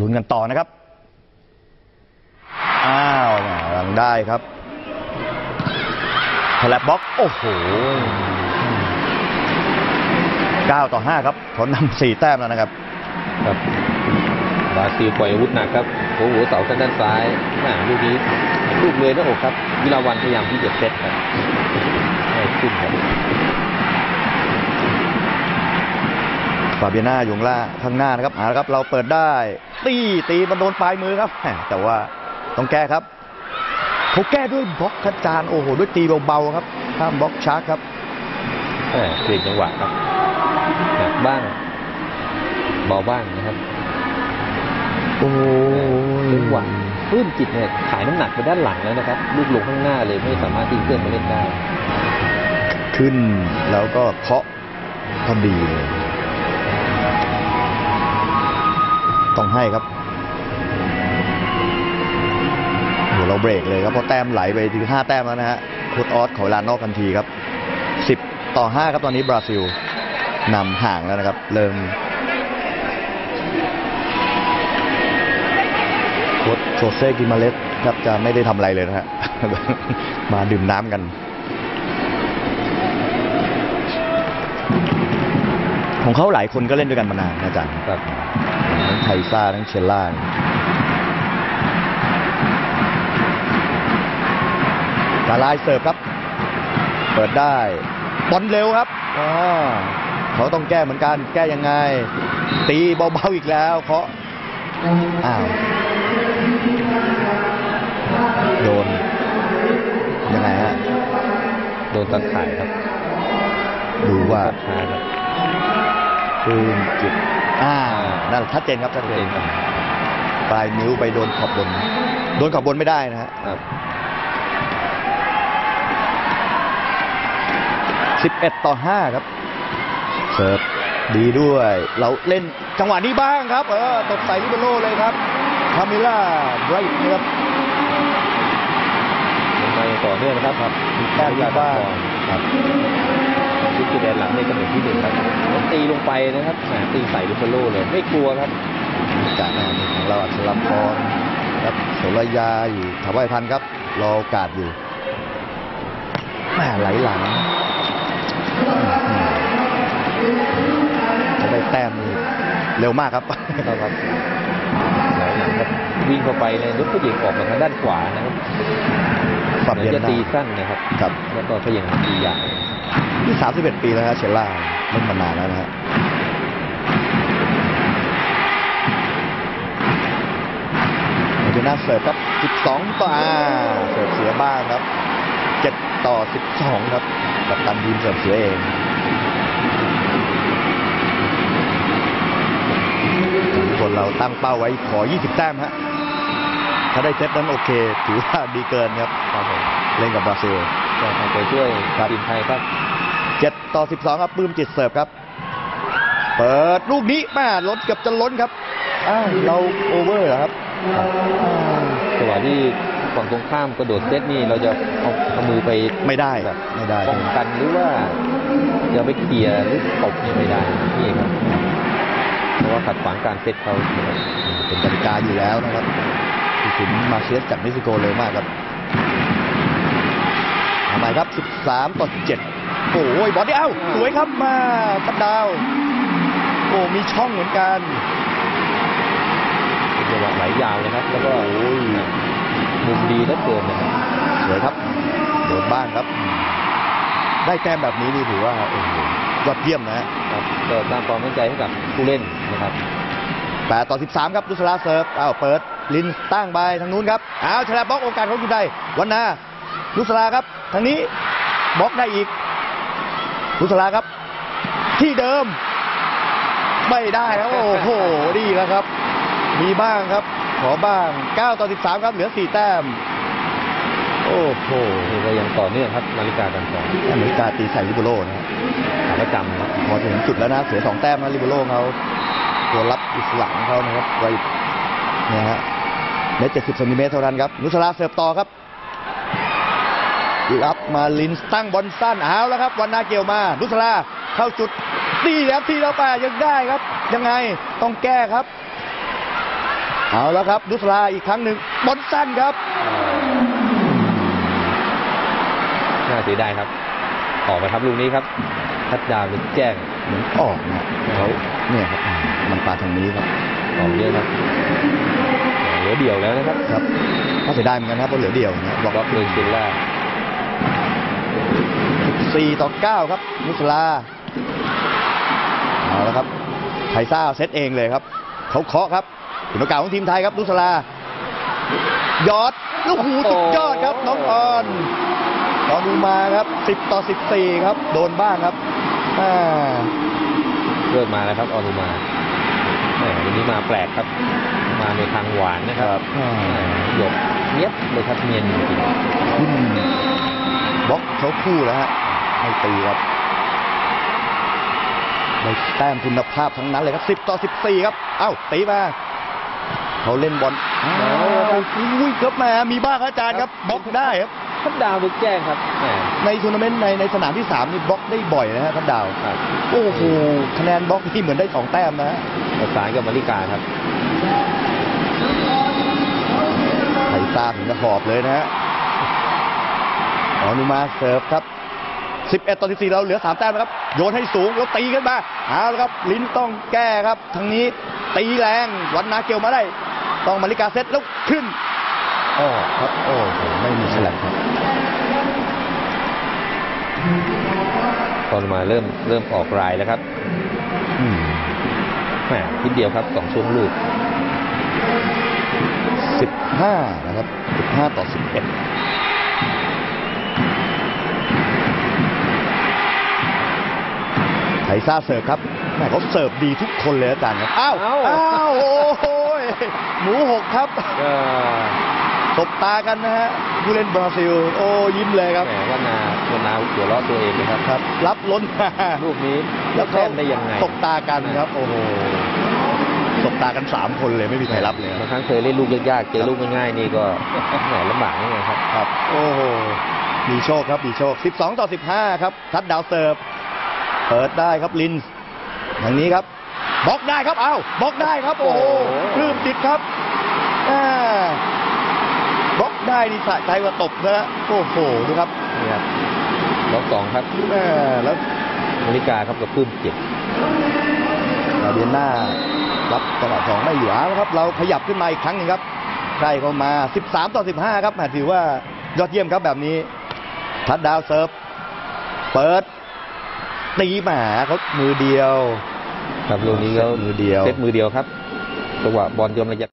ลุ้นกันต่อนะครับ อ้าวแหม่ยังได้ครับทแลบบล็อก โอ้โห 9 ต่อ 5 ครับเขานำ4 แต้มแล้วนะครับครับบราซิลปล่อยอาวุธหนักครับหัวหัวเสาด้านซ้ายแม่ลูกนี้ลูกเลยหน้าอกครับ วิลาวันพยายามที่จะเซตครับไม่ขึ้นครับ ฟาเบียนาอยู่ล่างข้างหน้านะครับเอาละครับ เราเปิดได้ตีตีมันโดนปลายมือครับ แต่ว่าต้องแก้ครับเขาแก้ด้วยบล็อกคัดจานโอ้โหด้วยตีเบาๆครับข้ามบล็อกชาร์จครับเปลี่ยนจังหวะครับหนักบ้างเบาบ้างนะครับ โอ้ยจังหวะปื้มจิตเนี่ยขายน้ำหนักไปด้านหลังแล้วนะครับ ลูกลงข้างหน้าเลยไม่สามารถทิ้งเครื่องมาเล่นได้ ขึ้นแล้วก็เคาะพอดีเลย ต้องให้ครับเดี๋ยวเราเบรกเลยครับเพราะแต้มไหลไปถึง 5 แต้มแล้วนะฮะโคุดออสขอเวลานอกทันทีครับ 10 ต่อ 5 ครับตอนนี้บราซิลนำห่างแล้วนะครับ เริ่มโค้ชโชเซกิมาเลสครับจะไม่ได้ทำอะไรเลยนะฮะมาดื่มน้ำกัน ของเขาหลายคนก็เล่นด้วยกันมานานนะอาจารย์ครับทั้งไทซ่าทั้งเชลล่าตาลายเสิร์ฟครับ เปิดได้บอลเร็วครับอ่าเขาต้องแก้เหมือนกันแก้ยังไง ตีเบาๆอีกแล้วเคาะอ้าวโดนยังไงฮะโดนตัดข่ายครับ ดูว่าตัดขาครับ ปืนจิตอ่านั่นชัดเจนครับชัดเจนครับปลายนิ้วไปโดนขอบบน โดนขอบบนไม่ได้นะฮะครับ11ต่อ5ครับ เสิร์ฟดีด้วย เราเล่นจังหวะนี้บ้างครับ เออตกใส่ลิเบโรเลยครับคามิล่าไบรท์นะครับลงมาอย่างต่อเนื่องนะครับครับมีแต้มยาบ้างครับ ชุดกีแดนหลังในตำแหน่งที่หนึ่งครับแล้วตีลงไปนะครับแหมตีใส่ลูกโลเลย ไม่กลัวครับจากหน้าหนึ่งของเราอัชรัมพรครับโสรยาอยู่ถาวายพันธ์ครับรอโอกาสอยู่แม่ไหลหลังจะได้แต้มนี่เร็วมากครับครับครับไหลหลังครับวิ่งเข้าไปเลยลูกผู้หญิงออกมาทางด้านขวานะครับปรับเหมืเปอลี่ยนนจะหน้าตีสั้นนะครับครับ แล้วก็เขย่งตี ใหญ่ที่31ปีแล้วนะเชลล่าเล่นมานานแล้วนะฮะเดน่าเสิร์ฟครับ12ต่ออ่าเสิร์ฟเสียบ้างครับ7ต่อ12ครับกับตันทีมเสิร์ฟเสียเองคนเราตั้งเป้าไว้ขอ 20 แต้มฮะ ถ้าได้เซตนั้นโอเค ถือว่าดีเกินครับครับผมเล่นกับบราซิลก็ทำไปช่วยครับทีมไทยครับ7ต่อ12ครับปื้มจิตเสิร์ฟครับ เปิดลูกนี้แม่ล้นเกือบจะล้นครับอ้าวเราโอเวอร์เหรอครับจังหวะที่ฝั่งตรงข้ามกระโดดเซตนี่เราจะเอาเอามือไปไม่ได้แบบไม่ได้ป้องกันหรือว่าจะไปเคลียร์หรือตบนี่ไม่ได้นี่ครับเพราะว่าขัดขวางการเซตเขาเป็นกติกาอยู่แล้วนะครับ ที่ถึงมาเชสจากเม็กซิโกเร็วมากครับทำไมครับ 13 ต่อ 7 โอ้ยบอลนี่เอ้า สวยครับมาตัดดาว โอ้ มีช่องเหมือนกันเป็นจังหวะไหลยาวเลยครับ แล้วก็มุมดีเหลือเกินนะครับ สวยครับโดนบ้างครับ ได้แต้มแบบนี้นี่ถือว่าโอ้โหยอดเยี่ยมนะฮะครับก็สร้างความมั่นใจให้กับผู้เล่นนะครับ8ต่อ 13 ครับดุสลาเซิร์ฟอ้าวเปิด ลินตั้งไปทางนู้นครับอ้าวชนะบล็อกโอกาสของคุณไทยวันนาดุสลาครับทางนี้บล็อกได้อีกดุสลาครับ ที่เดิม ไม่ได้ครับโอ้โหดีแล้วครับ มีบ้างครับ ขอบ้าง9ต่อ13 ครับเหลือ 4 แต้มโอ้โหนี่ก็ยังต่อเนื่องครับนาฬิกากันต่ออเมริกาตีใส่ลิเบโรนะฮะขาประจำนะครับพอถึงจุดแล้วนะเสียสองแต้มนะลิเบโรเขาตัวรับอิสระของเขานะครับไว้เนี่ยฮะ เมตรเจ็ดสิบเซนติเมตรเท่านั้นครับ นุสลาเสิร์ฟต่อครับรับมาลินส์ตั้งบอลสั้นเอาแล้วครับวันนาเกี่ยวมา นุสลาเข้าจุดตีแล้วทีแล้วไปยังได้ครับ ยังไงต้องแก้ครับ เอาแล้วครับดุสลาอีกครั้งหนึ่งบอลสั้นครับน่าเสียดายครับ ออกมาครับลูกนี้ครับทัดดาวหรือแจ้งเหมือนออกเนี่ยเขาเนี่ยครับอ่ามันปาทางนี้ครับออกเยอะครับ เหลือเดี่ยวแล้วนะครับครับถ้าเสียดายเหมือนกันครับเพราะเหลือเดียวนะบบอล็อกกเลยเซนล่าสี่ต่อเก้าครับนุสลาเอาแล้วครับไทซ่าเซตเองเลยครับเขาเคาะครับถึงโอกาสของทีมไทยครับนุสลายอดลูกหูสุดยอดครับ น้องออนตอนดูมาครับสิบต่อสิบสี่ครับ โดนบ้างครับอ่าเริ่มมาแล้วครับออนุมาแหม วันนี้มาแปลกครับ มาในทางหวานนะครับอ่าแหมหยกเนียบเลยครับเนียนจริงขึ้นบล็อกเขาคู่แล้วฮะไม่ตีครับในแต้มคุณภาพทั้งนั้นเลยครับ 10 ต่อ 14 ครับ เอ้าตีมาเขาเล่นบอลอ้าวอุ้ยครับแหมมีบ้างครับอาจารย์ครับบล็อกได้ครับ ทัดดาวหรือแจ้งครับแหมในทัวร์นาเมนต์ในในสนามที่3นี่บล็อกได้บ่อยนะฮะทัดดาวครับ โอ้โหคะแนนบล็อกที่เหมือนได้2แต้มนะฮะประสานกับมาริกาครับไทซ่าถึงกระหอบเลยนะฮะออนุมาเสิร์ฟครับ 11ต่อ14เราเหลือ 3 แต้มนะครับ โยนให้สูงแล้วตีขึ้นมาเอาละครับ ลิ้นต้องแก้ครับทางนี้ตีแรงวันนาเกียวมาได้ ต้องมาริกาเซตแล้วขึ้น อ้อครับโอ้โหไม่มีฉลับครับตอนมาเริ่มเริ่มออกรายแล้วครับอืมแหมนิดเดียวครับสองช่วงลูก15นะครับ15ต่อ11ไทซ่าเสิร์ฟครับแม่เขาเสิร์ฟดีทุกคนเลยอาจารย์ครับ อ้าวเอ้าอ้าว โอ้โหยหมูหกครับก็ ตบตากันนะฮะผู้เล่นบราซิล โอ้ยิ้มเลยครับแหมว่านาว่านาหัวเราะตัวเองเลยครับครับ รับล้นมาลูกนี้แล้วแต้มได้ยังไงตบตากันครับโอ้โหตบตากันสามคนเลยไม่มีใครรับเลยครับบางครั้งเคยเล่นลูกยากๆเจอลูกง่ายๆนี่ก็แหมลำบากนี่ไงครับครับ โอ้โหมีโชคครับมีโชค 12 ต่อ 15 ครับทัดดาวเสิร์ฟเปิดได้ครับลินส์ทางนี้ครับบล็อกได้ครับ เอ้าบล็อกได้ครับ โอ้โหโอ้โหปลื้มติดครับอ่าบล็อก ได้นี่สะใจกว่าตบนะฮะโอ้โหดูครับนี่ครับล็อกสองครับแม่แล้วมาริกาครับกับปื้มเจ็บลาเดียน่ารับจังหวะสองไม่อยู่แล้วครับ เราขยับขึ้นมาอีกครั้งหนึ่งครับใครเข้ามา 13 ต่อ 15 ครับแหมถือว่ายอดเยี่ยมครับแบบนี้ ทัดดาวเซิร์ฟ เปิด ตีหมาเขามือเดียว ครับลูกนี้เขาเซตมือเดียวเซตมือเดียวครับจังหวะบอลยอมระยะ